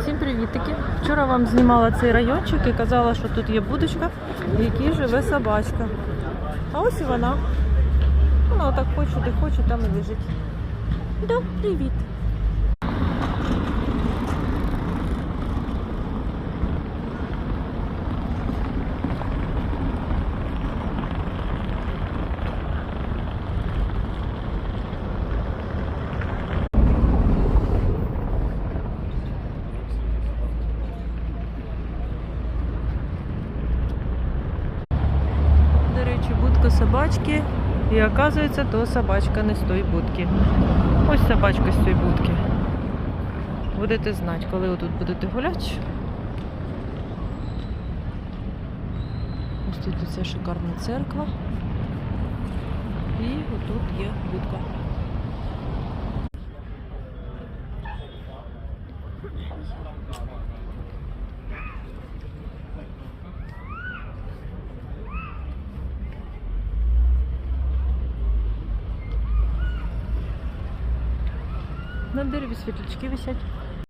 Всім привітики! Вчора вам знімала цей райончик і казала, що тут є будочка, в якій живе собачка. А ось і вона. Вона отак хоче, де хоче, там і лежить. Да, привіт. До речі, собачки. І оказується, то собачка не з тої будки. Ось собачка з цієї будки. Будете знати, коли ви тут будете гуляти. Ось тут ця шикарна церква. І отут є будка. На дереві світлячки висять.